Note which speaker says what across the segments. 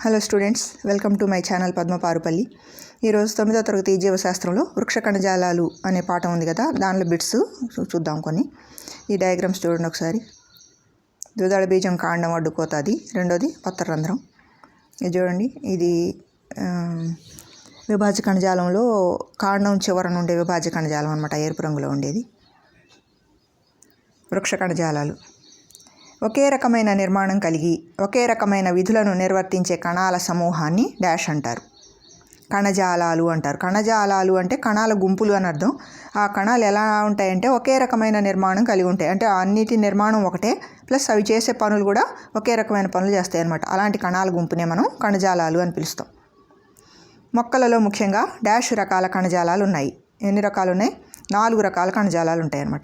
Speaker 1: Hello students welcome to my channel Padma Parupalli. ఈరోజు తొమ్మిదో తరగతి జీవశాస్త్రంలో వృక్ష కణజాలాలు అనే పాఠం ఉంది కదా దానిలో బిట్స్ చూద్దాం కొన్ని. ఈ డయాగ్రామ్స్ చూడండి ఒకసారి. ద్విదళ బీజం కాండం అడ్డుకోతుంది రెండోది పత్రరంధ్రం. ఇది చూడండి ఇది ఆ, విభాజ్య కణజాలంలో కాండం చివరన ఉండే విభాజ్య కణజాలం అనమాట ఎరుపు రంగులో ఉండేది. వృక్ష కణజాలాలు ఒకే రకమైన నిర్మాణం కలిగి ఒకే రకమైన విధులను నిర్వర్తించే కణాల సమూహాన్ని డాష్ అంటారు. కణజాలాలు అంటారు. కణజాలాలు అంటే కణాల గుంపులు అని అర్థం. ఆ కణాలు ఎలా ఉంటాయంటే ఒకే రకమైన నిర్మాణం కలిగి ఉంటాయి. అంటే అన్నిటి నిర్మాణం ఒకటే ప్లస్ అవి చేసే పనులు కూడా ఒకే రకమైన పనులు చేస్తాయి అనమాట అలాంటి కణాల గుంపునే మనం కణజాలాలు అని పిలుస్తాం. మొక్కలలో ముఖ్యంగా డాష్ రకాల కణజాలాలు ఉన్నాయి. ఎన్ని రకాలు ఉన్నాయి? నాలుగు రకాల కణజాలాలు ఉంటాయి అన్నమాట.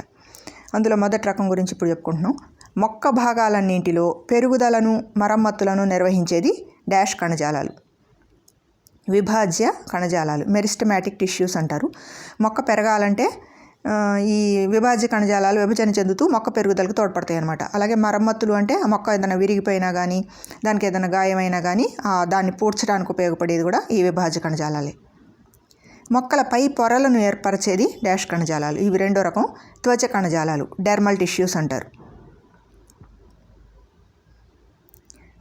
Speaker 1: అందులో మొదటి రకం గురించి ఇప్పుడు చెప్పుకుంటున్నాం. మొక్క భాగాలన్నింటిలో పెరుగుదలను మరమ్మతులను నిర్వహించేది డాష్ కణజాలాలు. విభాజ్య కణజాలాలు మెరిస్టమాటిక్ టిష్యూస్ అంటారు. మొక్క పెరగాలంటే ఈ విభాజ్య కణజాలాలు విభజన చెందుతూ మొక్క పెరుగుదలకు తోడ్పడతాయి అనమాట అలాగే మరమ్మతులు అంటే ఆ మొక్క ఏదైనా విరిగిపోయినా కానీ దానికి ఏదైనా గాయమైనా కానీ దాన్ని పూడ్చడానికి ఉపయోగపడేది కూడా ఈ విభాజ్య కణజాలాలే. మొక్కల పై పొరలను ఏర్పరిచేది డాష్ కణజాలాలు. ఇవి రెండో రకం త్వచ కణజాలాలు డెర్మల్ టిష్యూస్ అంటారు.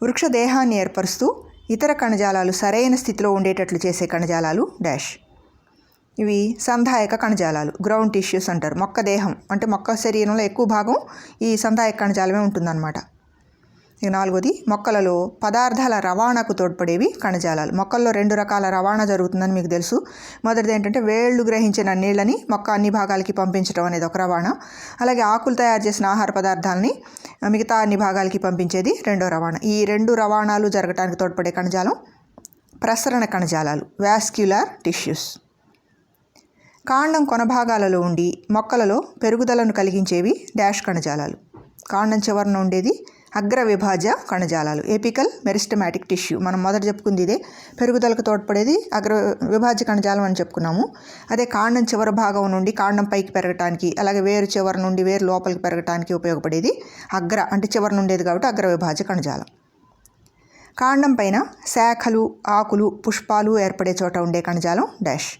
Speaker 1: వృక్ష దేహాన్ని ఏర్పరుస్తూ ఇతర కణజాలాలు సరైన స్థితిలో ఉండేటట్లు చేసే కణజాలాలు డాష్. ఇవి సంధాయక కణజాలాలు గ్రౌండ్ టిష్యూస్ అంటారు మొక్క దేహం అంటే మొక్క శరీరంలో ఎక్కువ భాగం ఈ సంధాయక కణజాలమే ఉంటుందన్నమాట. ఇక నాలుగోది మొక్కలలో పదార్థాల రవాణాకు తోడ్పడేవి కణజాలాలు. మొక్కల్లో రెండు రకాల రవాణా జరుగుతుందని మీకు తెలుసు. మొదటిది ఏంటంటే వేళ్ళు గ్రహించిన నీళ్ళని మొక్క అన్ని భాగాలకి పంపించడం అనేది ఒక రవాణా. అలాగే ఆకులు తయారు చేసిన ఆహార పదార్థాలని మిగతా అన్ని భాగాలకి పంపించేది రెండో రవాణా. ఈ రెండు రవాణాలు జరగటానికి తోడ్పడే కణజాలం ప్రసరణ కణజాలాలు వాస్క్యులార్ టిష్యూస్. కాండం కొన భాగాలలో ఉండి మొక్కలలో పెరుగుదలను కలిగించేవి డాష్ కణజాలాలు. కాండం చివరన ఉండేది అగ్ర విభాజ్య కణజాలాలు ఏపికల్ మెరిస్టమాటిక్ టిష్యూ. మనం మొదట చెప్పుకుంది ఇదే. పెరుగుదలకు తోడ్పడేది అగ్ర విభాజ్య కణజాలం అని చెప్పుకున్నాము. అదే కాండం చివరి భాగం నుండి కాండం పైకి పెరగటానికి అలాగే వేరు చివరి నుండి వేరు లోపలికి పెరగటానికి ఉపయోగపడేది అగ్ర అంటే చివరి నుండేది కాబట్టి అగ్ర విభాజ్య కణజాలం. కాండం పైన శాఖలు ఆకులు పుష్పాలు ఏర్పడే చోట ఉండే కణజాలం డాష్.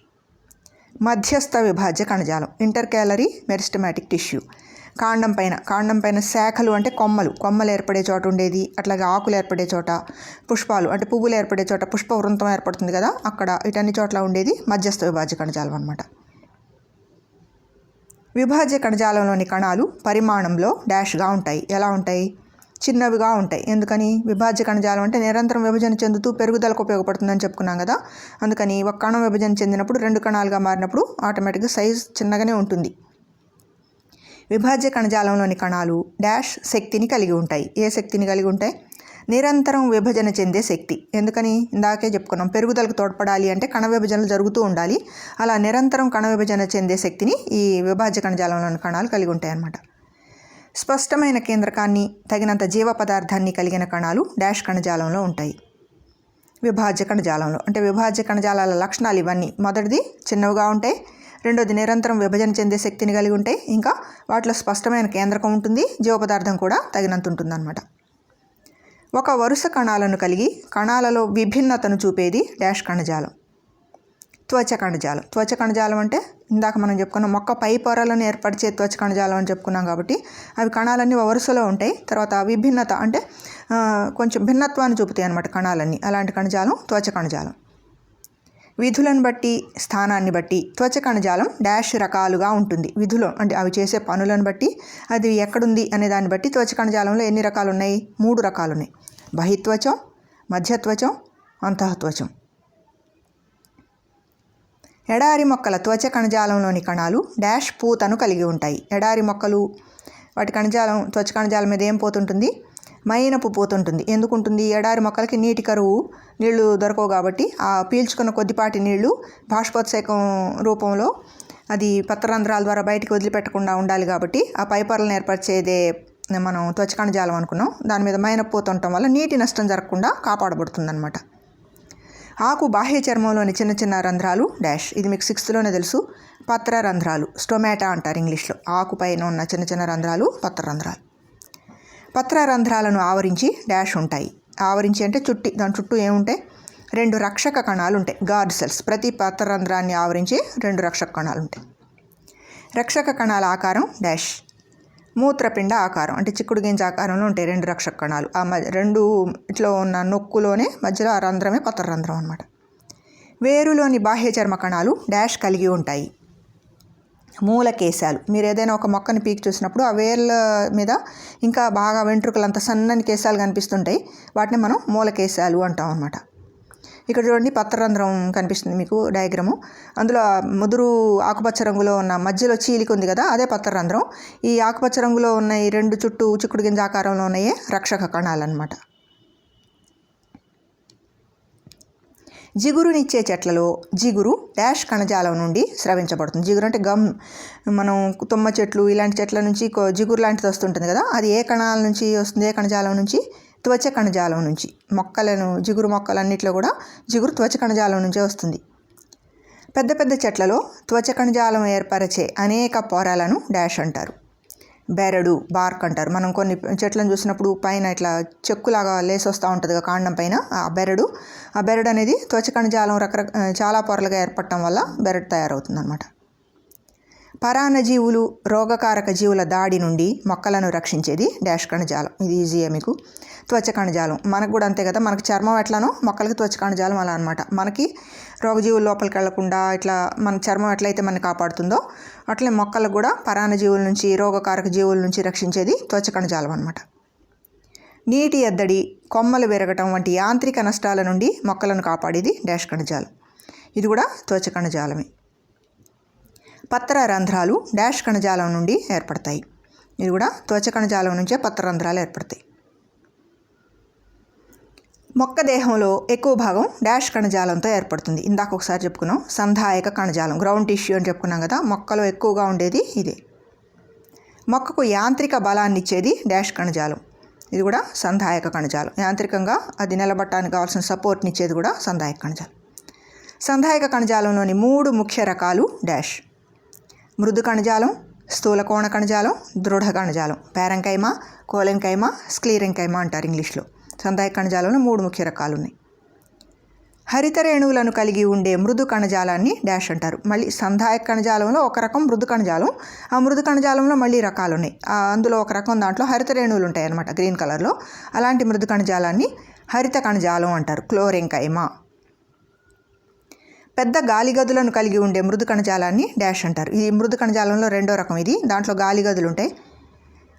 Speaker 1: మధ్యస్థ విభాజ్య కణజాలం ఇంటర్ క్యాలరీ మెరిస్టమాటిక్ టిష్యూ. కాండం పైన కాండం పైన శాఖలు అంటే కొమ్మలు. కొమ్మలు ఏర్పడే చోట ఉండేది అట్లాగే ఆకులు ఏర్పడే చోట పుష్పాలు అంటే పువ్వులు ఏర్పడే చోట పుష్ప వృంతం ఏర్పడుతుంది కదా అక్కడ ఇటన్ని చోట్ల ఉండేది మధ్యస్థ విభాజ్య కణజాలం అనమాట విభాజ్య కణజాలంలోని కణాలు పరిమాణంలో డాష్గా ఉంటాయి. ఎలా ఉంటాయి? చిన్నవిగా ఉంటాయి. ఎందుకని? విభాజ్య కణజాలం అంటే నిరంతరం విభజన చెందుతూ పెరుగుదలకు ఉపయోగపడుతుందని చెప్పుకున్నాం కదా అందుకని ఒక కణం విభజన చెందినప్పుడు రెండు కణాలుగా మారినప్పుడు ఆటోమేటిక్గా సైజ్ చిన్నగానే ఉంటుంది. విభాజ్య కణజాలంలోని కణాలు డాష్ శక్తిని కలిగి ఉంటాయి. ఏ శక్తిని కలిగి ఉంటాయి? నిరంతరం విభజన చెందే శక్తి. ఎందుకని? ఇందాకే చెప్పుకున్నాం పెరుగుదలకు తోడ్పడాలి అంటే కణ విభజనలు జరుగుతూ ఉండాలి. అలా నిరంతరం కణ విభజన చెందే శక్తిని ఈ విభాజ్య కణజాలంలోని కణాలు కలిగి ఉంటాయి అన్నమాట స్పష్టమైన కేంద్రకాన్ని తగినంత జీవ పదార్థాన్ని కలిగిన కణాలు డాష్ కణజాలంలో ఉంటాయి. విభాజ్య కణజాలంలో అంటే విభాజ్య కణజాలాల లక్షణాలు ఇవన్నీ. మొదటిది చిన్నవిగా ఉంటాయి రెండోది నిరంతరం విభజన చెందే శక్తిని కలిగి ఉంటాయి ఇంకా వాటిలో స్పష్టమైన కేంద్రకం ఉంటుంది జీవపదార్థం కూడా తగినంత ఉంటుందన్నమాట. ఒక వరుస కణాలను కలిగి కణాలలో విభిన్నతను చూపేది డాష్ కణజాలం. త్వచ కణజాలం. త్వచ కణజాలం అంటే ఇందాక మనం చెప్పుకున్నాం మొక్క పై పొరలను ఏర్పరిచే త్వచ కణజాలం అని చెప్పుకున్నాం కాబట్టి అవి కణాలన్నీ వరుసలో ఉంటాయి తర్వాత విభిన్నత అంటే కొంచెం భిన్నత్వాన్ని చూపుతాయి అన్నమాట కణాలన్నీ. అలాంటి కణజాలం త్వచ కణజాలం. విధులను బట్టి స్థానాన్ని బట్టి త్వచ కణజాలం డాష్ రకాలుగా ఉంటుంది. విధులు అంటే అవి చేసే పనులను బట్టి అది ఎక్కడుంది అనే దాన్ని బట్టి త్వచ కణజాలంలో ఎన్ని రకాలు ఉన్నాయి మూడు రకాలు ఉన్నాయి బహిత్వచం మధ్యత్వచం అంతఃత్వచం. ఎడారి మొక్కల త్వచ కణజాలంలోని కణాలు డాష్ పూతను కలిగి ఉంటాయి. ఎడారి మొక్కలు వాటి కణజాలం త్వచ కణజాలం మీద ఏం పోతుంటుంది? మైనపు పోతుంటుంది. ఎందుకు ఉంటుంది ఎడారి మొక్కలకి నీటి కరువు నీళ్ళు దొరకవు కాబట్టి ఆ పీల్చుకున్న కొద్దిపాటి నీళ్ళు బాష్పోత్సేకం రూపంలో అది పత్రరంధ్రాల ద్వారా బయటికి వదిలిపెట్టకుండా ఉండాలి కాబట్టి ఆ పైపర్లను ఏర్పరిచేదే మనం త్వచకాణ జాలం అనుకున్నాం. దాని మీద మైనపు పోతుండటం వల్ల నీటి నష్టం జరగకుండా కాపాడబడుతుంది ఆకు బాహ్య చర్మంలోని చిన్న చిన్న రంధ్రాలు డాష్. ఇది మీకు సిక్స్త్లోనే తెలుసు. పత్ర రంధ్రాలు స్టొమాటా అంటారు ఇంగ్లీష్లో. ఆకు పైన ఉన్న చిన్న చిన్న రంధ్రాలు పత్ర రంధ్రాలు పత్ర రంధ్రాలను ఆవరించి డాష్ ఉంటాయి. ఆవరించి అంటే చుట్టి దాని చుట్టూ ఏముంటాయి? రెండు రక్షక కణాలు ఉంటాయి గార్డ్ సెల్స్. ప్రతి పత్రరంధ్రాన్ని ఆవరించి రెండు రక్షక కణాలు ఉంటాయి రక్షక కణాల ఆకారం డాష్. మూత్రపిండ ఆకారం అంటే చిక్కుడు గింజ ఆకారంలో ఉంటాయి రెండు రక్షక కణాలు. ఆ మధ్య రెండు ఇట్లో ఉన్న నొక్కులోనే మధ్యలో ఆ రంధ్రమే పత్రరంధ్రం అనమాట వేరులోని బాహ్య చర్మ కణాలు డాష్ కలిగి ఉంటాయి. మూలకేశాలు. మీరు ఏదైనా ఒక మొక్కని పీకి చూసినప్పుడు ఆ వేర్ల మీద ఇంకా బాగా వెంట్రుకలు అంత సన్నని కేశాలు కనిపిస్తుంటాయి. వాటిని మనం మూలకేశాలు అంటాం అనమాట ఇక్కడ చూడండి పత్రరంధ్రం కనిపిస్తుంది మీకు డయాగ్రాము. అందులో ముదురు ఆకుపచ్చ రంగులో ఉన్న మధ్యలో చీలిక ఉంది కదా అదే పత్రరంధ్రం. ఈ ఆకుపచ్చ రంగులో ఉన్న ఈ రెండు చుట్టూ చిక్కుడు గింజ ఆకారంలో ఉన్నాయే రక్షక కణాలు అనమాట జిగురునిచ్చే చెట్లలో జిగురు డాష్ కణజాలం నుండి స్రవించబడుతుంది. జిగురు అంటే గమ్ మనం తుమ్మ చెట్లు ఇలాంటి చెట్ల నుంచి జిగురు లాంటిది వస్తుంటుంది కదా అది ఏ కణాల నుంచి వస్తుంది? ఏ కణజాలం నుంచి? త్వచ కణజాలం నుంచి. మొక్కలను జిగురు మొక్కలన్నిట్లో కూడా జిగురు త్వచ కణజాలం నుంచే వస్తుంది. పెద్ద పెద్ద చెట్లలో త్వచ కణజాలం ఏర్పరిచే అనేక పొరలను డాష్ అంటారు. బెరడు బార్క్ అంటారు. మనం కొన్ని చెట్లను చూసినప్పుడు పైన ఇట్లా చెక్కులాగా లేసొస్తూ వస్తూ ఉంటుంది కాండం పైన ఆ బెరడు. ఆ బెరడు అనేది త్వచ కణజాలం రకరక చాలా పొరలుగా ఏర్పడటం వల్ల బెరడు తయారవుతుంది అనమాట పరాన్నజీవులు రోగకారక జీవుల దాడి నుండి మొక్కలను రక్షించేది డాష్ కణజాలం. ఇది ఈజీయే మీకు. త్వచ కణజాలం. మనకు కూడా అంతే కదా. మనకి చర్మం ఎట్లానో మొక్కలకి త్వచ కణజాలం అలా అనమాట మనకి రోగజీవులు లోపలికి వెళ్ళకుండా ఇట్లా మన చర్మం ఎట్లయితే మనని కాపాడుతుందో అట్లే మొక్కలకు కూడా పరాన్నజీవుల నుంచి రోగకారక జీవుల నుంచి రక్షించేది త్వచ కణజాలం అనమాట నీటి ఎద్దడి కొమ్మలు విరగటం వంటి యాంత్రిక నష్టాల నుండి మొక్కలను కాపాడేది డాష్ కణజాలం. ఇది కూడా త్వచ కణజాలమే. పత్ర రంధ్రాలు డాష్ కణజాలం నుండి ఏర్పడతాయి. ఇది కూడా త్వచ కణజాలం నుంచే పత్ర రంధ్రాలు ఏర్పడతాయి. మొక్క దేహంలో ఎక్కువ భాగం డాష్ కణజాలంతో ఏర్పడుతుంది. ఇందాక ఒకసారి చెప్పుకున్నాం సంధాయక కణజాలం గ్రౌండ్ టిష్యూ అని చెప్పుకున్నాం కదా మొక్కలో ఎక్కువగా ఉండేది ఇదే. మొక్కకు యాంత్రిక బలాన్ని ఇచ్చేది డాష్ కణజాలం. ఇది కూడా సంధాయక కణజాలం. యాంత్రికంగా అది నిలబట్టడానికి కావాల్సిన సపోర్ట్ని ఇచ్చేది కూడా సంధాయక కణజాలం. సంధాయక కణజాలంలోని మూడు ముఖ్య రకాలు డాష్. మృదు కణజాలం స్థూల కోణ కణజాలం దృఢ కణజాలం. పేరంకైమ కోలెంకైమా స్క్లీరెంకైమా అంటారు ఇంగ్లీష్లో. సందాయ కణజాలంలో మూడు ముఖ్య రకాలు ఉన్నాయి హరిత రేణువులను కలిగి ఉండే మృదు కణజాలాన్ని డాష్ అంటారు. మళ్ళీ సంధాయ కణజాలంలో ఒక రకం మృదు కణజాలం ఆ మృదు కణజాలంలో మళ్ళీ రకాలు ఉన్నాయి అందులో ఒక రకం దాంట్లో హరిత రేణువులు ఉంటాయి అన్నమాట గ్రీన్ కలర్లో. అలాంటి మృదు కణజాలాన్ని హరిత కణజాలం అంటారు క్లోరెంకైమా. పెద్ద గాలి గదులను కలిగి ఉండే మృదు కణజాలాన్ని డాష్ అంటారు. ఇది మృదు కణజాలంలో రెండో రకం ఇది. దాంట్లో గాలి గదులు ఉంటాయి.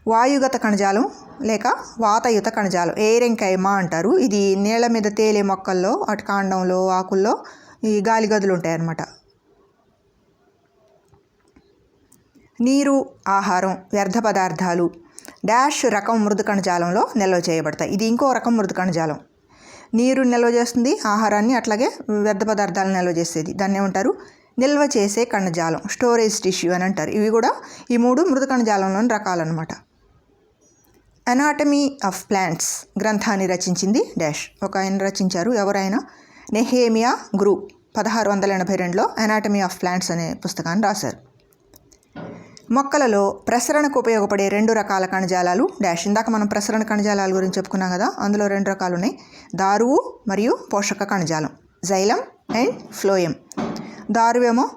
Speaker 1: వాయుగత కణజాలం లేక వాతయుత కణజాలం. ఏరెంకైమా అంటారు. ఇది నీళ్ళ మీద తేలే మొక్కల్లో అటు కాండంలో ఆకుల్లో ఈ గాలి గదులు ఉంటాయన్నమాట. నీరు ఆహారం వ్యర్థ పదార్థాలు. డాష్ రకం మృదు కణజాలంలో నిల్వ చేయబడతాయి. ఇది ఇంకో రకం మృదు కణజాలం నీరు నిల్వ చేస్తుంది ఆహారాన్ని అట్లాగే వ్యర్థ పదార్థాలను నిల్వ చేసేది. దాన్ని ఏమంటారు? నిల్వ చేసే కణజాలం స్టోరేజ్ టిష్యూ అని అంటారు. ఇవి కూడా ఈ మూడు మృదు కణజాలంలోని రకాలన్నమాట. అనాటమీ ఆఫ్ ప్లాంట్స్ గ్రంథాన్ని రచించింది డాష్. ఒక ఆయన రచించారు. ఎవరైనా? నెహేమియా గ్రూప్ పదహారు వందల ఎనభై రెండులో అనాటమీ ఆఫ్ ప్లాంట్స్ అనే పుస్తకాన్ని రాశారు. మొక్కలలో ప్రసరణకు ఉపయోగపడే రెండు రకాల కణజాలాలు డాష్. ఇందాక మనం ప్రసరణ కణజాలాల గురించి చెప్పుకున్నాం కదా అందులో రెండు రకాలు ఉన్నాయి. దారువు మరియు పోషక కణజాలం జైలం అండ్ ఫ్లోయం. దారువేమో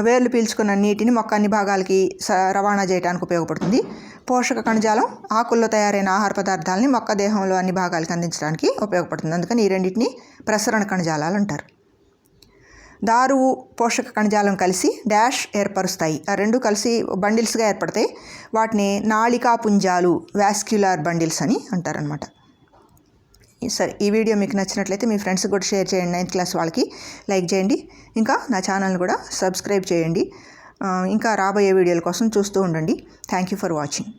Speaker 1: వేర్లు పీల్చుకున్న నీటిని మొక్క అన్ని భాగాలకి స రవాణా చేయడానికి ఉపయోగపడుతుంది. పోషక కణజాలం ఆకుల్లో తయారైన ఆహార పదార్థాలని మొక్క దేహంలో అన్ని భాగాలకి అందించడానికి ఉపయోగపడుతుంది. అందుకని ఈ రెండింటిని ప్రసరణ కణజాలాలు అంటారు. దారువు పోషక కణజాలం కలిసి డాష్ ఏర్పరుస్తాయి. ఆ రెండు కలిసి బండిల్స్గా ఏర్పడతాయి వాటిని నాళికా పుంజాలు వాస్క్యులార్ బండిల్స్ అని అంటారనమాట సరే ఈ వీడియో మీకు నచ్చినట్లయితే మీ ఫ్రెండ్స్కి కూడా షేర్ చేయండి. నైన్త్ క్లాస్ వాళ్ళకి లైక్ చేయండి. ఇంకా నా ఛానల్ని కూడా సబ్స్క్రైబ్ చేయండి. ఇంకా రాబోయే వీడియోల కోసం చూస్తూ ఉండండి. Thank you for watching.